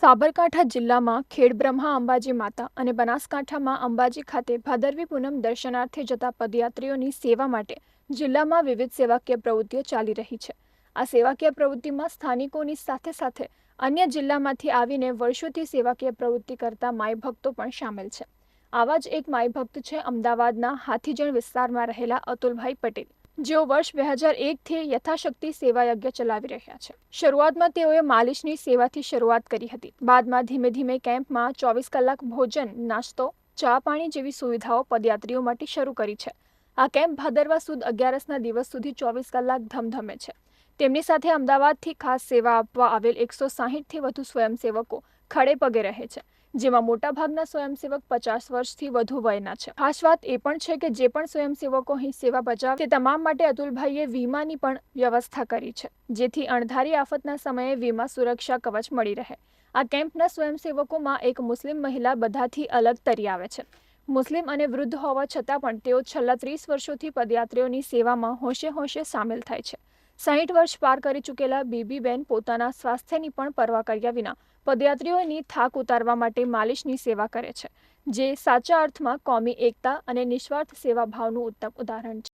સાબરકાંઠા જિલ્લામાં ખેડબ્રહ્મા અંબાજી માતા અને બનાસકાંઠામાં અંબાજી ખાતે ભાદરવી પૂનમ દર્શનાર્થે જતા પદયાત્રીઓની સેવા માટે જિલ્લામાં વિવિધ સેવાકીય પ્રવૃત્તિઓ ચાલી રહી છે. આ સેવાકીય પ્રવૃત્તિમાં સ્થાનિકોની સાથે સાથે અન્ય જિલ્લામાંથી આવીને વર્ષોથી સેવાકીય પ્રવૃત્તિ કરતા માય ભક્તો પણ સામેલ છે. આવા જ એક માય ભક્ત છે અમદાવાદના હાથીજણ વિસ્તારમાં રહેલા અતુલભાઈ પટેલ. જેઓ વર્ષ બે હજાર એકથી યથાશક્તિ સેવા ચલાવી રહ્યા છે. શરૂઆતમાં તેઓએ માલિશની સેવાથી શરૂઆત કરી હતી. બાદમાં ધીમે ધીમે કેમ્પમાં ચોવીસ કલાક ભોજન, નાસ્તો, ચા પાણી જેવી સુવિધાઓ પદયાત્રીઓ માટે શરૂ કરી છે. આ કેમ્પ ભાદરવા સુદ અગિયારસના દિવસ સુધી ચોવીસ કલાક ધમધમે છે. તેમની સાથે અમદાવાદથી ખાસ સેવા આપવા આવેલ એકસો સાહીઠથી વધુ સ્વયંસેવકો ખડે પગે રહે છે, જેમાં મોટાભાગના સ્વયંસેવક પચાસ વર્ષથી વધુ વયના છે. ખાસ વાત એ પણ છે કે જે પણ સ્વયંસેવકો અહીં સેવા બજાવે તે તમામ માટે અતુલભાઈએ વીમાની પણ વ્યવસ્થા કરી છે, જેથી અણધારી આફતના સમયે વીમા સુરક્ષા કવચ મળી રહે. આ કેમ્પના સ્વયંસેવકોમાં એક મુસ્લિમ મહિલા બધાથી અલગ તરી આવે છે. મુસ્લિમ અને વૃદ્ધ હોવા છતાં પણ તેઓ છેલ્લા ત્રીસ વર્ષોથી પદયાત્રીઓની સેવામાં હોંશે હોંશે સામેલ થાય છે. સાહીઠ વર્ષ પાર કરી ચૂકેલા બીબીબેન પોતાના સ્વાસ્થ્યની પણ પરવા કર્યા વિના પદયાત્રીઓની થાક ઉતારવા માટે માલિશની સેવા કરે છે, જે સાચા અર્થમાં કોમી એકતા અને નિસ્વાર્થ સેવા ભાવનું ઉત્તમ ઉદાહરણ છે.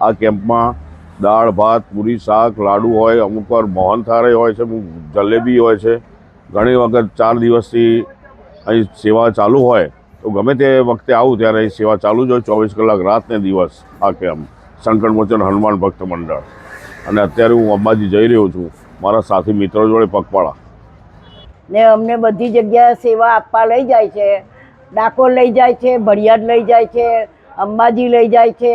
આ કેમ્પમાં દાળ, ભાત, પૂરી, શાક, લાડુ હોય, અમુક વાર મોહનથાળ હોય છે, અમુક જલેબી હોય છે. ઘણી વખત ચાર દિવસથી અહીં સેવા ચાલુ હોય તો ગમે તે વખતે આવું ત્યારે અહીં સેવા ચાલુ જ હોય, ચોવીસ કલાક રાત ને દિવસ આ કેમ્પ. સંકટમોચન હનુમાન ભક્ત મંડળ. અને અત્યારે હું અંબાજી જઈ રહ્યો છું, મારા સાથી મિત્રો જોડે પગપાળા. ને અમને બધી જગ્યાએ સેવા આપવા લઈ જાય છે. ડાકોર લઈ જાય છે, ભડિયાદ લઈ જાય છે, અંબાજી લઈ જાય છે,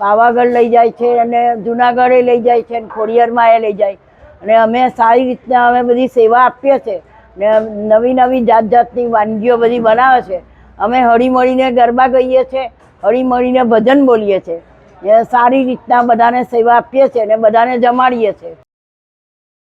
પાવાગઢ લઈ જાય છે અને જુનાગઢે લઈ જાય છે અને ખોડિયારમાં એ લઈ જાય. અને અમે સારી રીતના અમે બધી સેવા આપીએ છીએ. ને નવી નવી જાત જાતની વાનગીઓ બધી બનાવે છે. અમે હળીમળીને ગરબા ગઈએ છીએ, હળીમળીને ભજન બોલીએ છીએ. સારી રીતના બધાને સેવા આપીએ છીએ અને બધાને જમાડીએ છીએ.